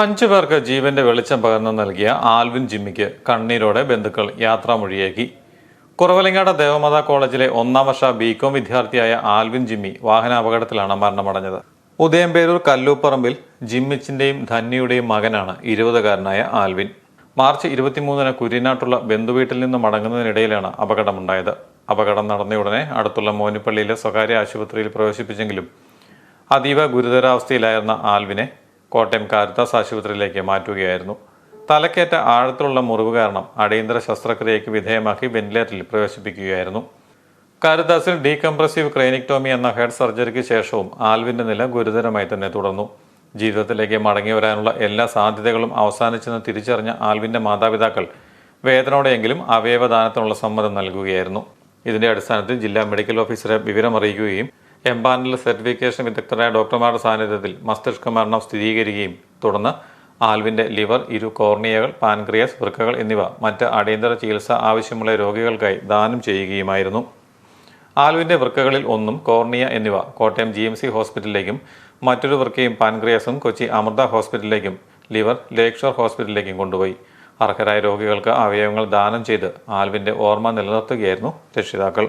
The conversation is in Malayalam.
അഞ്ചു പേർക്ക് ജീവന്റെ വെളിച്ചം പകർന്നു നൽകിയ ആൽവിൻ ജിമ്മിക്ക് കണ്ണീരോടെ ബന്ധുക്കൾ യാത്രാമൊഴിയേകി. കുറവലങ്ങാട് ദേവമാതാ കോളേജിലെ ഒന്നാം വർഷ ബികോം വിദ്യാർത്ഥിയായ ആൽവിൻ ജിമ്മി വാഹനാപകടത്തിലാണ് മരണമടഞ്ഞത്. ഉദയംപേരൂർ കല്ലൂപ്പറമ്പിൽ ജിമ്മിച്ചിന്റെയും ധന്യയുടെയും മകനാണ് ഇരുപതുകാരനായ ആൽവിൻ. മാർച്ച് ഇരുപത്തിമൂന്നിന് കുരിനാട്ടുള്ള ബന്ധുവീട്ടിൽ നിന്ന് മടങ്ങുന്നതിനിടയിലാണ് അപകടമുണ്ടായത്. അപകടം നടന്നയുടനെ അടുത്തുള്ള മോനിപ്പള്ളിയിലെ സ്വകാര്യ ആശുപത്രിയിൽ പ്രവേശിപ്പിച്ചെങ്കിലും അതീവ ഗുരുതരാവസ്ഥയിലായിരുന്ന ആൽവിനെ കോട്ടയം കാരിത്താസ് ആശുപത്രിയിലേക്ക് മാറ്റുകയായിരുന്നു. തലക്കേറ്റ ആഴത്തിലുള്ള മുറിവ് കാരണം അടിയന്തര ശസ്ത്രക്രിയയ്ക്ക് വിധേയമാക്കി വെന്റിലേറ്ററിൽ പ്രവേശിപ്പിക്കുകയായിരുന്നു. കാരിത്താസിൽ ഡീകംപ്രസീവ് ക്രൈനിക്ടോമി എന്ന ഹെഡ് സർജറിക്ക് ശേഷവും ആൽവിന്റെ നില ഗുരുതരമായി തന്നെ തുടർന്നു. ജീവിതത്തിലേക്ക് മടങ്ങി വരാനുള്ള എല്ലാ സാധ്യതകളും അവസാനിച്ചെന്ന് തിരിച്ചറിഞ്ഞ ആൽവിന്റെ മാതാപിതാക്കൾ വേദനയോടെയെങ്കിലും അവയവദാനത്തിനുള്ള സമ്മതം നൽകുകയായിരുന്നു. ഇതിന്റെ അടിസ്ഥാനത്തിൽ ജില്ലാ മെഡിക്കൽ ഓഫീസറെ വിവരമറിയിക്കുകയും എംപാനൽ സർട്ടിഫിക്കേഷൻ വിദഗ്ധരായ ഡോക്ടർമാരുടെ സാന്നിധ്യത്തിൽ മസ്തിഷ്ക മരണം സ്ഥിരീകരിക്കുകയും തുടർന്ന് ആൽവിന്റെ ലിവർ ഇരു കോർണിയകൾ പാൻക്രിയസ് വൃക്കകൾ എന്നിവ മറ്റ് അടിയന്തര ചികിത്സ ആവശ്യമുള്ള രോഗികൾക്കായി ദാനം ചെയ്യുകയുമായിരുന്നു. ആൽവിന്റെ വൃക്കകളിൽ ഒന്നും കോർണിയ എന്നിവ കോട്ടയം ജി എം സി ഹോസ്പിറ്റലിലേക്കും മറ്റൊരു വൃക്കയും പാൻക്രിയസും കൊച്ചി അമൃത ഹോസ്പിറ്റലിലേക്കും ലിവർ ലേക്ഷർ ഹോസ്പിറ്റലിലേക്കും കൊണ്ടുപോയി. അർഹരായ രോഗികൾക്ക് അവയവങ്ങൾ ദാനം ചെയ്ത് ആൽവിന്റെ ഓർമ്മ നിലനിർത്തുകയായിരുന്നു രക്ഷിതാക്കൾ.